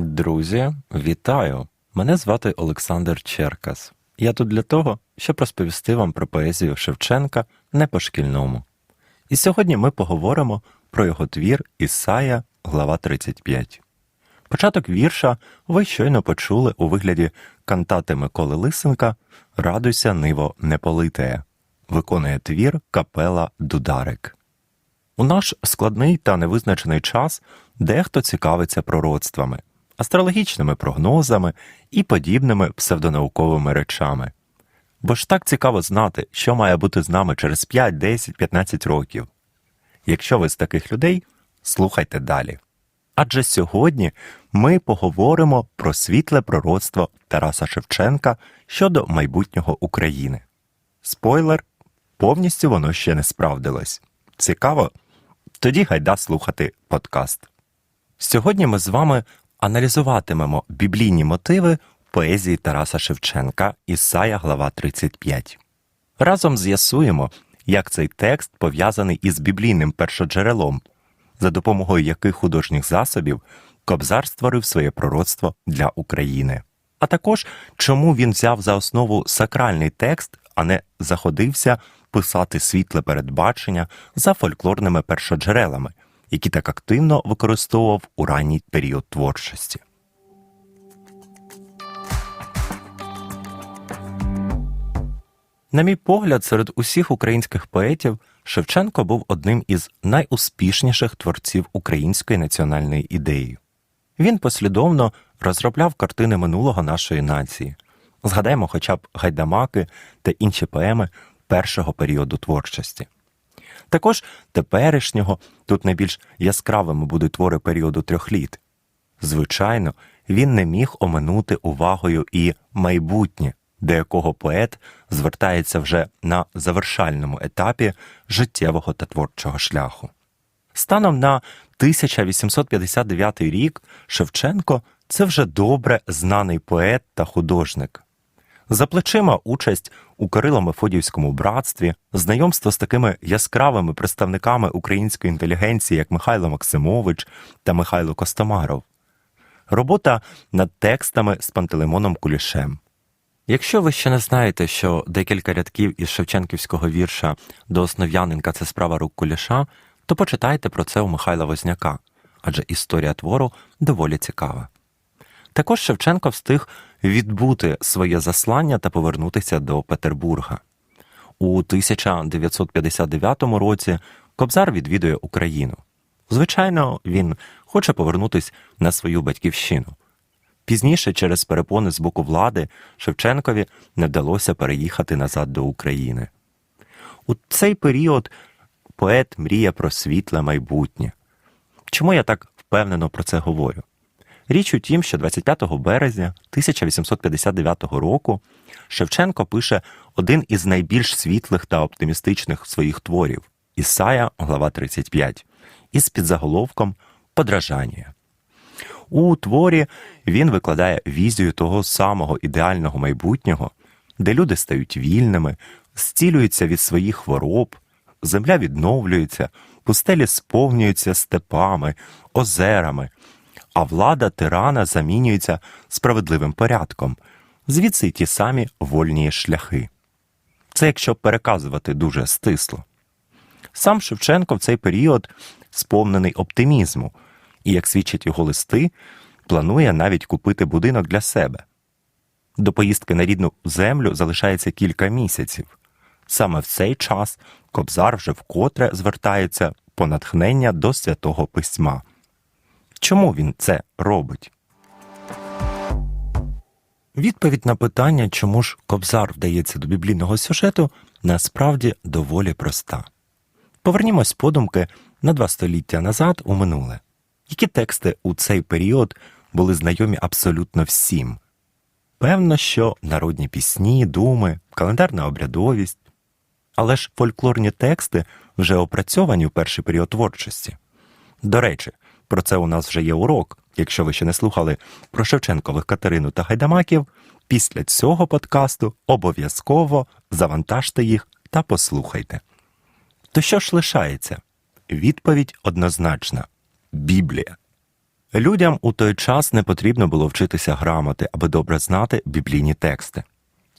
Друзі, вітаю! Мене звати Олександр Черкас. Я тут для того, щоб розповісти вам про поезію Шевченка не по-шкільному. І сьогодні ми поговоримо про його твір Ісая, глава 35. Початок вірша ви щойно почули у вигляді кантати Миколи Лисенка Радуйся, ниво неполитеє. Виконує твір капела Дударик. У наш складний та невизначений час дехто цікавиться пророцтвами, астрологічними прогнозами і подібними псевдонауковими речами. Бо ж так цікаво знати, що має бути з нами через 5, 10, 15 років. Якщо ви з таких людей, слухайте далі. Адже сьогодні ми поговоримо про світле пророцтво Тараса Шевченка щодо майбутнього України. Спойлер, повністю воно ще не справдилось. Цікаво? Тоді гайда слухати подкаст. Сьогодні ми з вами аналізуватимемо біблійні мотиви поезії Тараса Шевченка Ісая, глава 35. Разом з'ясуємо, як цей текст пов'язаний із біблійним першоджерелом, за допомогою яких художніх засобів Кобзар створив своє пророцтво для України. А також чому він взяв за основу сакральний текст, а не заходився писати світле передбачення за фольклорними першоджерелами, які так активно використовував у ранній період творчості. На мій погляд, серед усіх українських поетів Шевченко був одним із найуспішніших творців української національної ідеї. Він послідовно розробляв картини минулого нашої нації. Згадаємо хоча б гайдамаки та інші поеми першого періоду творчості. Також теперішнього тут найбільш яскравими будуть твори періоду трьох літ. Звичайно, він не міг оминути увагою і майбутнє, до якого поет звертається вже на завершальному етапі життєвого та творчого шляху. Станом на 1859 рік Шевченко це вже добре знаний поет та художник. За плечима участь у Кирило-Мефодіївському братстві, знайомство з такими яскравими представниками української інтелігенції, як Михайло Максимович та Михайло Костомаров, робота над текстами з Пантелеймоном Кулішем. Якщо ви ще не знаєте, що декілька рядків із Шевченківського вірша до Основ'яненка це справа рук Куліша, то почитайте про це у Михайла Возняка, адже історія твору доволі цікава. Також Шевченко встиг відбути своє заслання та повернутися до Петербурга. У 1959 році Кобзар відвідує Україну. Звичайно, він хоче повернутися на свою батьківщину. Пізніше, через перепони з боку влади, Шевченкові не вдалося переїхати назад до України. У цей період поет мріє про світле майбутнє. Чому я так впевнено про це говорю? Річ у тім, що 25 березня 1859 року Шевченко пише один із найбільш світлих та оптимістичних своїх творів Ісая, глава 35, із підзаголовком Подражання. У творі він викладає візію того самого ідеального майбутнього, де люди стають вільними, зцілюються від своїх хвороб, земля відновлюється, пустелі сповнюються степами, озерами, а влада тирана замінюється справедливим порядком, звідси ті самі вольні шляхи. Це якщо переказувати дуже стисло. Сам Шевченко в цей період сповнений оптимізму, і, як свідчать його листи, планує навіть купити будинок для себе. До поїздки на рідну землю залишається кілька місяців. Саме в цей час Кобзар вже вкотре звертається по натхнення до святого письма. Чому він це робить? Відповідь на питання, чому ж Кобзар вдається до біблійного сюжету, насправді доволі проста. Повернімось подумки на два століття назад у минуле. Які тексти у цей період були знайомі абсолютно всім? Певно, що народні пісні, думи, календарна обрядовість, але ж фольклорні тексти вже опрацьовані в перший період творчості. До речі, про це у нас вже є урок. Якщо ви ще не слухали про Шевченкових Катерину та Гайдамаків, після цього подкасту обов'язково завантажте їх та послухайте. То що ж лишається? Відповідь однозначна Біблія. Людям у той час не потрібно було вчитися грамоти, аби добре знати біблійні тексти.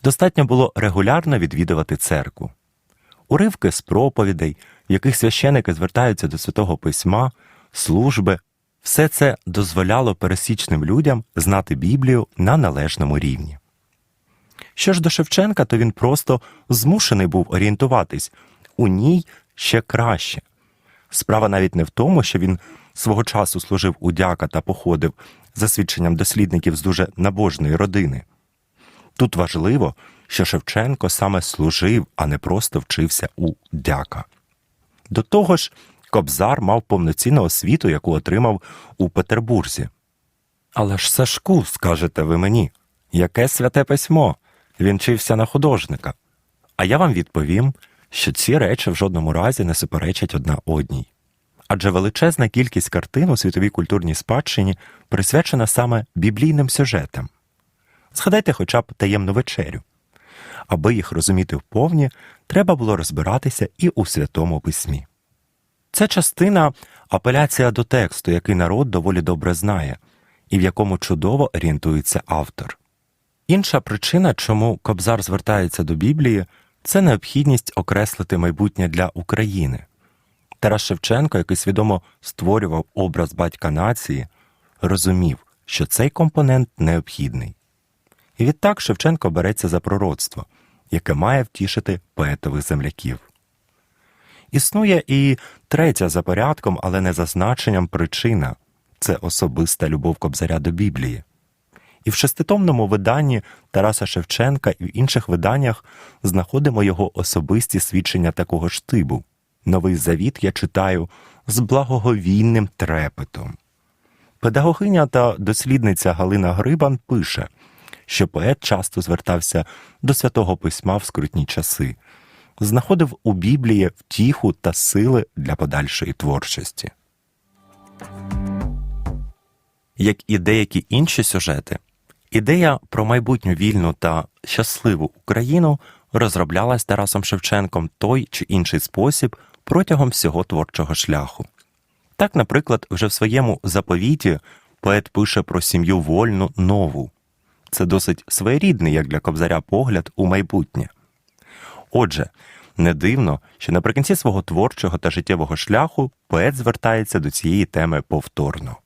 Достатньо було регулярно відвідувати церкву. Уривки з проповідей, в яких священики звертаються до святого письма, служби, все це дозволяло пересічним людям знати Біблію на належному рівні. Що ж до Шевченка, то він просто змушений був орієнтуватись у ній ще краще. Справа навіть не в тому, що він свого часу служив у дяка та походив за свідченням дослідників з дуже набожної родини. Тут важливо, що Шевченко саме служив, а не просто вчився у дяка. До того ж, Кобзар мав повноцінну освіту, яку отримав у Петербурзі. Але ж Сашку, скажете ви мені, яке святе письмо? Він вчився на художника. А я вам відповім, що ці речі в жодному разі не суперечать одна одній. Адже величезна кількість картин у світовій культурній спадщині присвячена саме біблійним сюжетам. Згадайте хоча б таємну вечерю. Аби їх розуміти вповні, треба було розбиратися і у святому письмі. Ця частина апеляція до тексту, який народ доволі добре знає, і в якому чудово орієнтується автор. Інша причина, чому Кобзар звертається до Біблії, це необхідність окреслити майбутнє для України. Тарас Шевченко, який свідомо створював образ батька нації, розумів, що цей компонент необхідний. І відтак Шевченко береться за пророцтво, яке має втішити поетових земляків. Існує і третя за порядком, але не за значенням причина це особиста любов Кобзаря до Біблії. І в шеститомному виданні Тараса Шевченка і в інших виданнях знаходимо його особисті свідчення такого ж тибу. Новий завіт я читаю з благоговійним трепетом. Педагогиня та дослідниця Галина Грибан пише, що поет часто звертався до святого письма в скрутні часи, знаходив у Біблії втіху та сили для подальшої творчості. Як і деякі інші сюжети, ідея про майбутню вільну та щасливу Україну розроблялась Тарасом Шевченком той чи інший спосіб протягом всього творчого шляху. Так, наприклад, вже в своєму заповіті поет пише про сім'ю вольну нову. Це досить своєрідний, як для кобзаря, погляд у майбутнє. Отже, не дивно, що наприкінці свого творчого та життєвого шляху поет звертається до цієї теми повторно.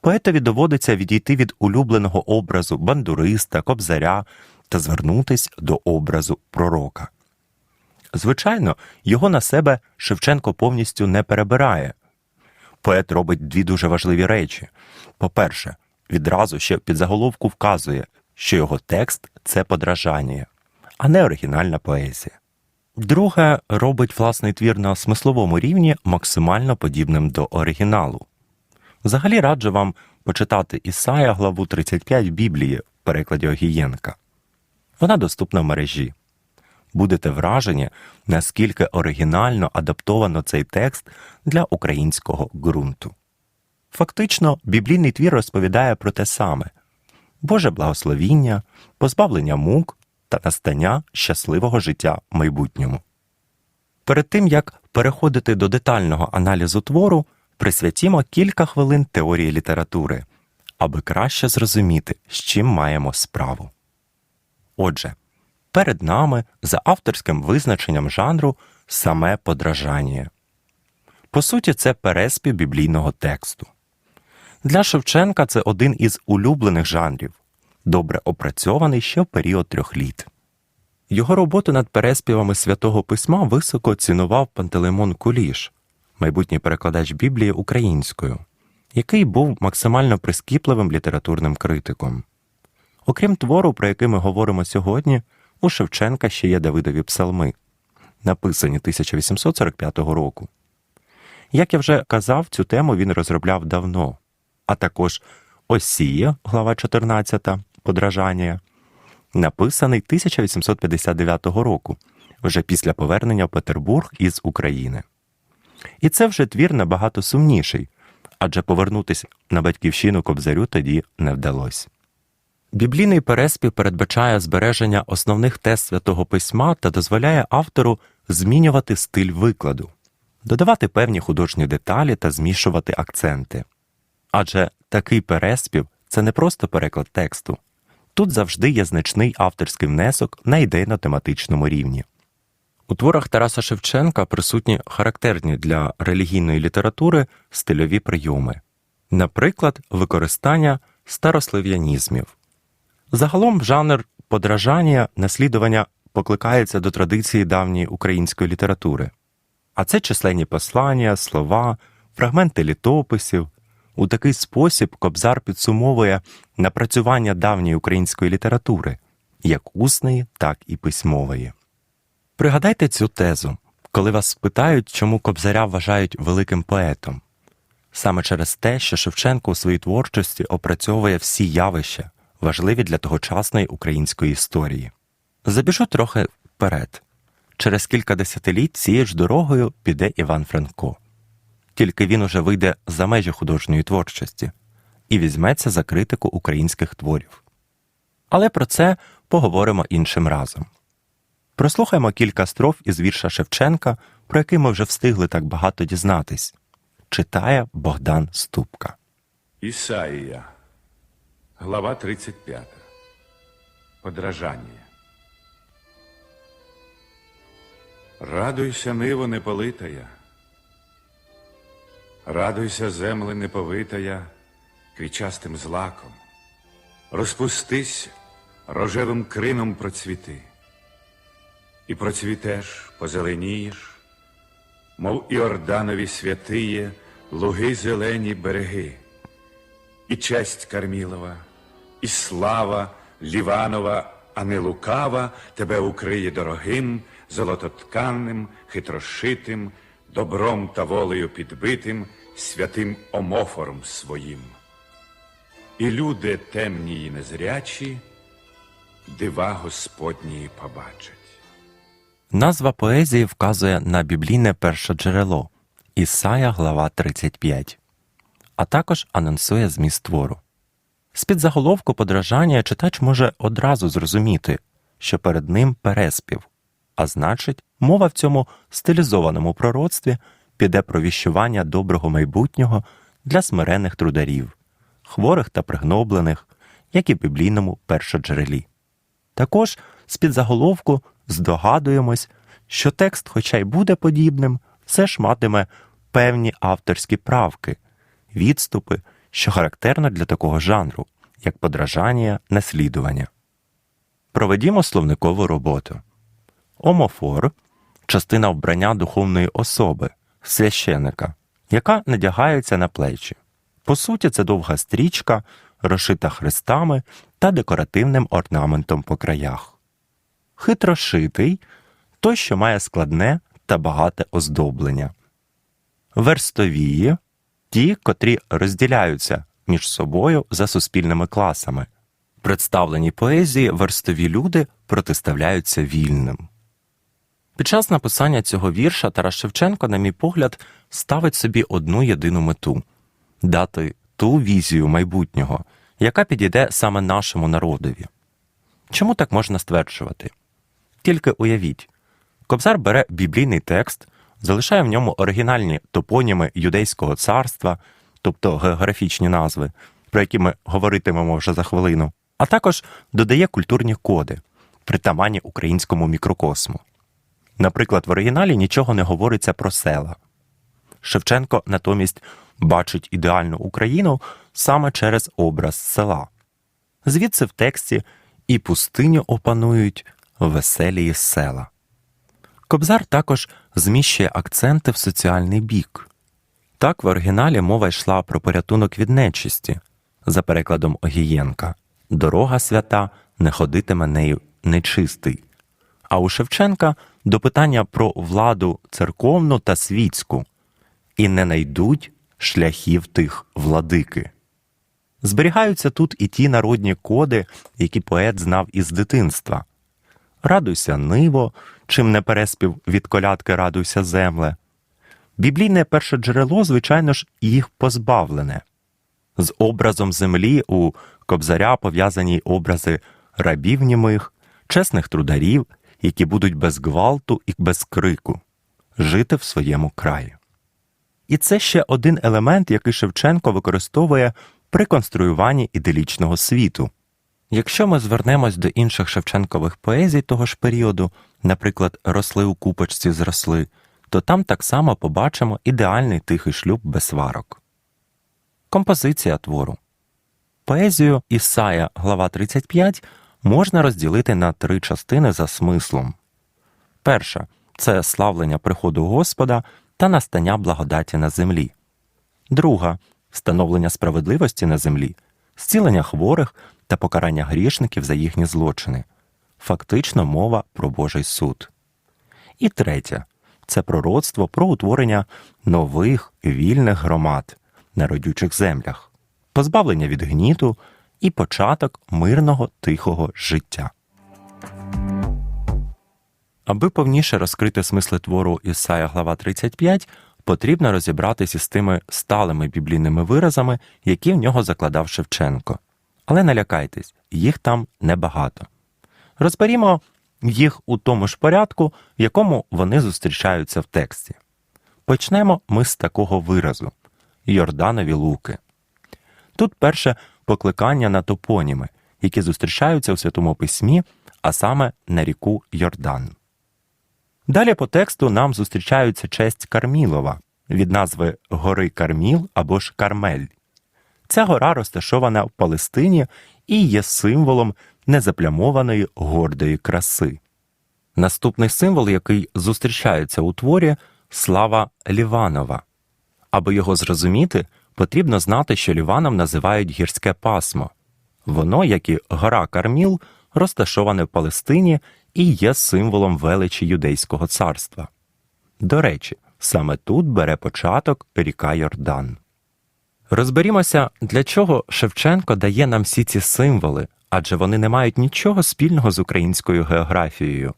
Поетові доводиться відійти від улюбленого образу бандуриста, кобзаря та звернутись до образу пророка. Звичайно, його на себе Шевченко повністю не перебирає. Поет робить дві дуже важливі речі. По-перше, відразу ще під заголовку вказує, що його текст це подражання, а не оригінальна поезія. Друге, робить власний твір на смисловому рівні максимально подібним до оригіналу. Взагалі раджу вам почитати Ісая главу 35 Біблії в перекладі Огієнка. Вона доступна в мережі. Будете вражені, наскільки оригінально адаптовано цей текст для українського ґрунту. Фактично, біблійний твір розповідає про те саме Боже благословіння, позбавлення мук та настання щасливого життя в майбутньому. Перед тим як переходити до детального аналізу твору, присвятімо кілька хвилин теорії літератури, аби краще зрозуміти, з чим маємо справу. Отже, перед нами за авторським визначенням жанру саме подражання. По суті, це переспів біблійного тексту. Для Шевченка це один із улюблених жанрів, добре опрацьований ще в період трьох літ. Його роботу над переспівами святого письма високо цінував Пантелеймон Куліш, майбутній перекладач Біблії українською, який був максимально прискіпливим літературним критиком. Окрім твору, про який ми говоримо сьогодні, у Шевченка ще є Давидові псалми, написані 1845 року. Як я вже казав, цю тему він розробляв давно, а також Осія, глава 14, подражання, написаний 1859 року, вже після повернення в Петербург із України. І це вже твір набагато сумніший, адже повернутися на батьківщину кобзарю тоді не вдалося. Біблійний переспів передбачає збереження основних тез святого письма та дозволяє автору змінювати стиль викладу, додавати певні художні деталі та змішувати акценти. Адже такий переспів це не просто переклад тексту. Тут завжди є значний авторський внесок на ідейно-тематичному рівні. У творах Тараса Шевченка присутні характерні для релігійної літератури стильові прийоми, наприклад, використання старослов'янізмів. Загалом жанр подражання, наслідування покликається до традиції давньої української літератури, а це численні послання, слова, фрагменти літописів. У такий спосіб Кобзар підсумовує напрацювання давньої української літератури, як усної, так і письмової. Пригадайте цю тезу, коли вас спитають, чому Кобзаря вважають великим поетом. Саме через те, що Шевченко у своїй творчості опрацьовує всі явища, важливі для тогочасної української історії. Забіжу трохи вперед. Через кілька десятиліть цією ж дорогою піде Іван Франко. Тільки він уже вийде за межі художньої творчості і візьметься за критику українських творів. Але про це поговоримо іншим разом. Прослухаймо кілька строф із вірша Шевченка, про який ми вже встигли так багато дізнатись. Читає Богдан Ступка. Ісаїя, глава 35. Подражання. Радуйся, ниво неполитая, радуйся, земле неповитая, квічастим злаком, розпустись, рожевим крином процвіти, і процвітеш, позеленієш, мов Іорданові святиє, луги зелені береги, і честь Кармілова, і слава Ліванова, а не лукава, тебе укриє дорогим, золототканним, хитрошитим, добром та волею підбитим, святим омофором своїм. І люди темні й незрячі, дива Господнії побачать. Назва поезії вказує на біблійне першоджерело Ісая, глава 35, а також анонсує зміст твору. З-під заголовку подражання читач може одразу зрозуміти, що перед ним переспів, а значить, мова в цьому стилізованому пророцтві піде про віщування доброго майбутнього для смирених трударів, хворих та пригноблених, як і в біблійному першоджерелі. Також з-під заголовку здогадуємось, що текст, хоча й буде подібним, все ж матиме певні авторські правки, відступи, що характерно для такого жанру, як подражання, наслідування. Проведімо словникову роботу. Омофор частина вбрання духовної особи, священика, яка надягається на плечі. По суті, це довга стрічка, розшита хрестами та декоративним орнаментом по краях. Хитрошитий той, що має складне та багате оздоблення. Верстовії ті, котрі розділяються між собою за суспільними класами. Представлені поезії верстові люди протиставляються вільним. Під час написання цього вірша Тарас Шевченко, на мій погляд, ставить собі одну єдину мету дати ту візію майбутнього, яка підійде саме нашому народові. Чому так можна стверджувати? Тільки уявіть, Кобзар бере біблійний текст, залишає в ньому оригінальні топоніми юдейського царства, тобто географічні назви, про які ми говоритимемо вже за хвилину, а також додає культурні коди, притаманні українському мікрокосму. Наприклад, в оригіналі нічого не говориться про села. Шевченко натомість бачить ідеальну Україну саме через образ села. Звідси в тексті і пустиню опанують веселії села. Кобзар також зміщує акценти в соціальний бік. Так в оригіналі мова йшла про порятунок від нечисті, за перекладом Огієнка Дорога свята не ходитиме нею нечистий. А у Шевченка до питання про владу церковну та світську, і не найдуть шляхів тих владики. Зберігаються тут і ті народні коди, які поет знав із дитинства. Радуйся, ниво, чим не переспів від колядки радуйся земле. Біблійне перше джерело, звичайно ж, їх позбавлене. З образом землі у кобзаря пов'язані образи рабів німих, чесних трударів, які будуть без гвалту і без крику жити в своєму краї. І це ще один елемент, який Шевченко використовує при конструюванні іделічного світу. Якщо ми звернемось до інших Шевченкових поезій того ж періоду, наприклад, росли у купочці зросли, то там так само побачимо ідеальний тихий шлюб без сварок. Композиція твору. Поезію Ісая, глава 35, можна розділити на три частини за смислом. Перша це славлення приходу Господа та настання благодаті на землі. Друга встановлення справедливості на землі, зцілення хворих та покарання грішників за їхні злочини. Фактично мова про Божий суд. І третя це пророцтво про утворення нових вільних громад на родючих землях, позбавлення від гніту і початок мирного тихого життя. Аби повніше розкрити смисли твору Ісая глава 35, потрібно розібратися з тими сталими біблійними виразами, які в нього закладав Шевченко. Але не лякайтесь, їх там небагато. Розберімо їх у тому ж порядку, в якому вони зустрічаються в тексті. Почнемо ми з такого виразу Йорданові луки. Тут перше покликання на топоніми, які зустрічаються у Святому Письмі, а саме на ріку Йордан. Далі по тексту нам зустрічаються честь Кармілова від назви Гори Карміл або ж Кармель. Ця гора розташована в Палестині і є символом незаплямованої гордої краси. Наступний символ, який зустрічається у творі слава Ліванова. Аби його зрозуміти, потрібно знати, що Ліваном називають гірське пасмо. Воно, як і гора Карміл, розташоване в Палестині і є символом величі юдейського царства. До речі, саме тут бере початок ріка Йордан. Розберімося, для чого Шевченко дає нам всі ці символи, адже вони не мають нічого спільного з українською географією.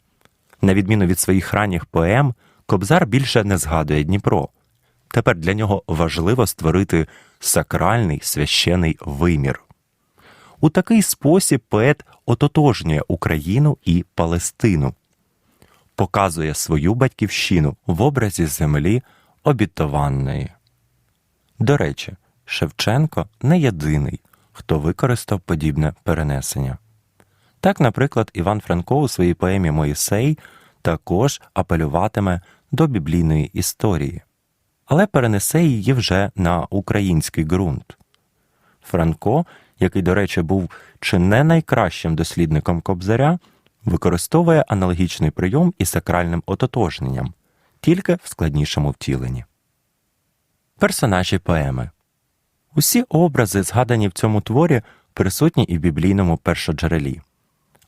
На відміну від своїх ранніх поем, Кобзар більше не згадує Дніпро. Тепер для нього важливо створити сакральний священий вимір. У такий спосіб поет ототожнює Україну і Палестину, показує свою батьківщину в образі землі обітованої. До речі, Шевченко не єдиний, хто використав подібне перенесення. Так, наприклад, Іван Франко у своїй поемі Моїсей також апелюватиме до біблійної історії, але перенесе її вже на український ґрунт. Франко, який, до речі, був чи не найкращим дослідником кобзаря, використовує аналогічний прийом із сакральним ототожненням, тільки в складнішому втіленні. Персонажі поеми Усі образи, згадані в цьому творі, присутні і в біблійному першоджерелі,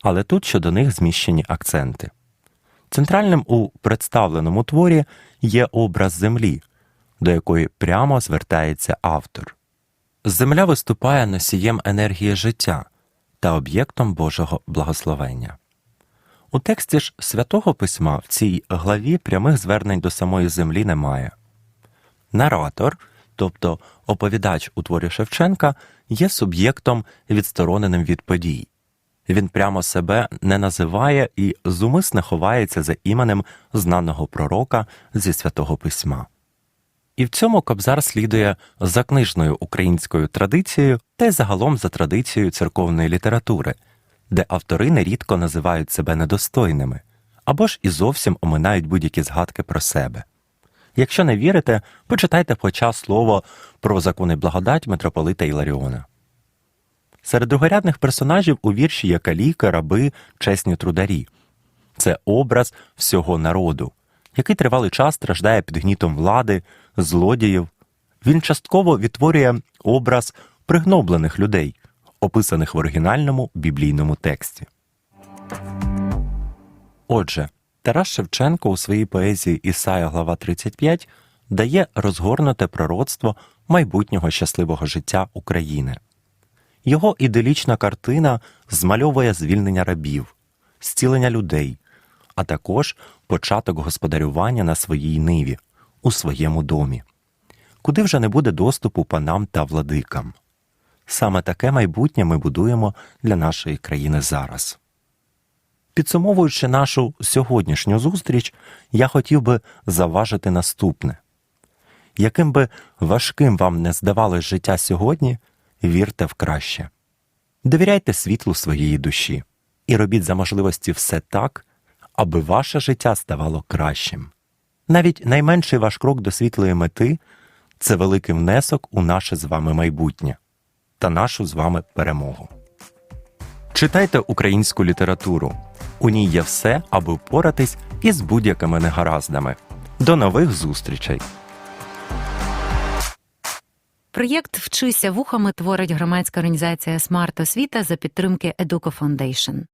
але тут щодо них зміщені акценти. Центральним у представленому творі є образ землі, до якої прямо звертається автор. Земля виступає носієм енергії життя та об'єктом Божого благословення. У тексті ж святого письма в цій главі прямих звернень до самої землі немає. Наратор, тобто оповідач у творі Шевченка, є суб'єктом, відстороненим від подій. Він прямо себе не називає і зумисне ховається за іменем знаного пророка зі святого письма. І в цьому Кобзар слідує за книжною українською традицією та й загалом за традицією церковної літератури, де автори нерідко називають себе недостойними або ж і зовсім оминають будь-які згадки про себе. Якщо не вірите, почитайте хоча слово про закони благодать митрополита Іларіона. Серед другорядних персонажів у вірші є каліки, раби, чесні трударі. Це образ всього народу, який тривалий час страждає під гнітом влади, злодіїв. Він частково відтворює образ пригноблених людей, описаних в оригінальному біблійному тексті. Отже, Тарас Шевченко у своїй поезії Ісая, глава 35 дає розгорнуте пророцтво майбутнього щасливого життя України. Його іделічна картина змальовує звільнення рабів, зцілення людей, а також початок господарювання на своїй ниві, у своєму домі, куди вже не буде доступу панам та владикам. Саме таке майбутнє ми будуємо для нашої країни зараз. Підсумовуючи нашу сьогоднішню зустріч, я хотів би заважити наступне. Яким би важким вам не здавалось життя сьогодні, вірте в краще. Довіряйте світлу своєї душі і робіть за можливості все так, аби ваше життя ставало кращим. Навіть найменший ваш крок до світлої мети це великий внесок у наше з вами майбутнє та нашу з вами перемогу. Читайте українську літературу. У ній є все, аби впоратись із будь-якими негараздами. До нових зустрічей! Проєкт Вчися вухами творить громадська організація Смарт Освіта за підтримки Educo Foundation.